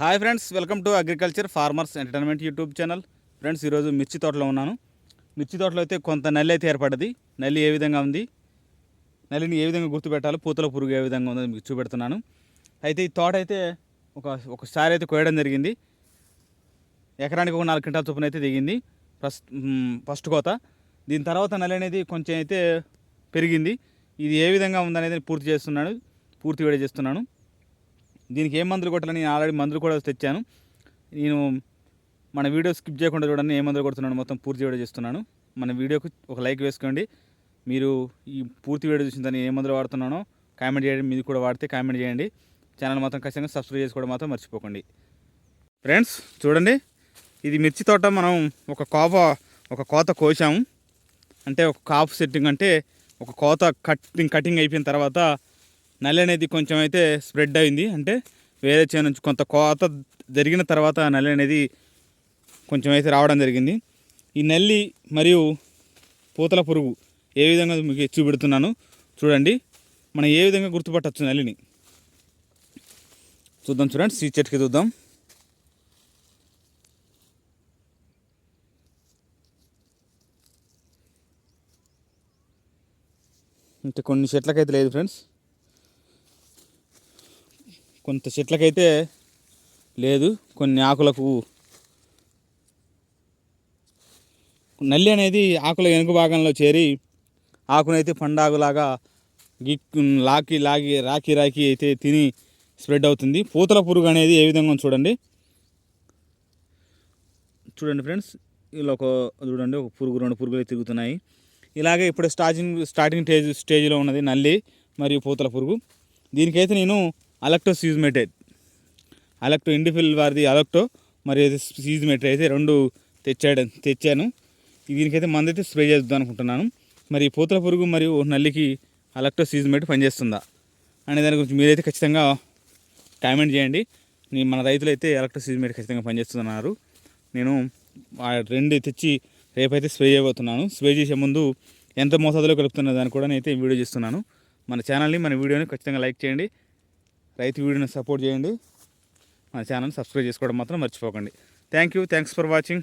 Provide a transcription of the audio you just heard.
Hi friends welcome to agriculture farmers entertainment YouTube channel. Friends ఈరోజు మిర్చి తోటలో ఉన్నాను. మిర్చి తోటలో అయితే కొంత నల్లి అయితే ఏర్పడ్డది నల్లి ఏ విధంగా ఉంది? నల్లిని ఏ విధంగా గుర్తుపెట్టాలి పూతల పురుగు ఏ విధంగా ఉందో మీకు చూపెడుతున్నాను. అయితే ఈ తోట అయితే ఒక ఒకసారి అయితే కోయడం జరిగింది. ఎకరానికి ఒక నాలుగు క్వింటాల చొప్పున అయితే దిగింది. ఫస్ట్ ఫస్ట్ కోత. దీని తర్వాత నల్లి అనేది కొంచెం అయితే పెరిగింది. ఇది ఏ విధంగా ఉందనేది పూర్తి చేస్తున్నాను పూర్తి వేడి చేస్తున్నాను. దీనికి ఏం మందులు కొట్టాలని నేను ఆల్రెడీ మందులు కూడా తెచ్చాను. నేను మన వీడియో స్కిప్ చేయకుండా చూడండి ఏ మందులు కొడుతున్నాను మొత్తం పూర్తి వీడియో చేస్తున్నాను. మన వీడియోకు ఒక లైక్ వేసుకోండి. మీరు ఈ పూర్తి వీడియో చూసిన దాన్ని ఏ మందులు వాడుతున్నానో కామెంట్ చేయండి మీరు కూడా వాడితే కామెంట్ చేయండి. ఛానల్ మాత్రం ఖచ్చితంగా సబ్స్క్రైబ్ చేసుకోవడం మాత్రం మర్చిపోకండి. ఫ్రెండ్స్ చూడండి. ఇది మిర్చి తోట మనం ఒక కోప ఒక కోత కోసాము. అంటే ఒక కాపు సెట్టింగ్ అంటే ఒక కోత కటింగ్ కటింగ్ అయిపోయిన తర్వాత నల్లి అనేది కొంచెం అయితే స్ప్రెడ్ అయింది. అంటే వేరే చేను నుంచి కొంత కోత జరిగిన తర్వాత నల్లి అనేది కొంచెం అయితే రావడం జరిగింది. ఈ నల్లి మరియు పూతల పురుగు ఏ విధంగా మీకు చూపెడుతున్నాను చూడండి. మనం ఏ విధంగా గుర్తుపట్టచ్చు నల్లిని? చూద్దాం చూడండి. సీ చెట్టుకి చూద్దాం. అంటే కొన్ని చెట్లకైతే లేదు ఫ్రెండ్స్. కొంత చెట్లకైతే లేదు కొన్ని ఆకులకు నల్లి అనేది ఆకుల వెనుక భాగంలో చేరి ఆకునైతే పండాగులాగా గిక్ లాకి లాగి రాకి రాకి అయితే తిని స్ప్రెడ్ అవుతుంది. పూతల పురుగు అనేది ఏ విధంగా చూడండి. చూడండి ఫ్రెండ్స్ ఇలా ఒక చూడండి ఒక పురుగు రెండు పురుగులు అయితే తిరుగుతున్నాయి. ఇలాగే ఇప్పుడు స్టార్టింగ్ స్టార్టింగ్ స్టేజ్ స్టేజ్లో ఉన్నది నల్లి మరియు పూతల పురుగు. దీనికైతే నేను అలక్టో సీజ్మేటెడ్. అలక్టో ఇండిఫిల్ వారిది అలక్టో మరి సీజ్మేటెడ్ అయితే రెండు తెచ్చాడు తెచ్చాను. దీనికైతే మందు అయితే స్ప్రే చేద్దాం అనుకుంటున్నాను. మరి పూతల పురుగు మరియు నల్లికి అలక్టో సీజ్మేట్ పనిచేస్తుందా అనే దాని గురించి మీరైతే ఖచ్చితంగా కామెంట్ చేయండి. నేను మన రైతులు అయితే ఎలక్ట్రిక్ సీజ్మేట్ ఖచ్చితంగా పనిచేస్తున్నారు నేను ఆ రెండు తెచ్చి రేపైతే స్ప్రే చేయబోతున్నాను. స్ప్రే చేసే ముందు ఎంత మోతాదులో కలుపుతున్న దాన్ని కూడా నేనైతే వీడియో చేస్తున్నాను. మన ఛానల్ని మన వీడియోని ఖచ్చితంగా లైక్ చేయండి. రైతు వీడియోని సపోర్ట్ చేయండి. మన ఛానల్ సబ్స్క్రైబ్ చేసుకోవడం మాత్రం మర్చిపోకండి. Thank you thanks for watching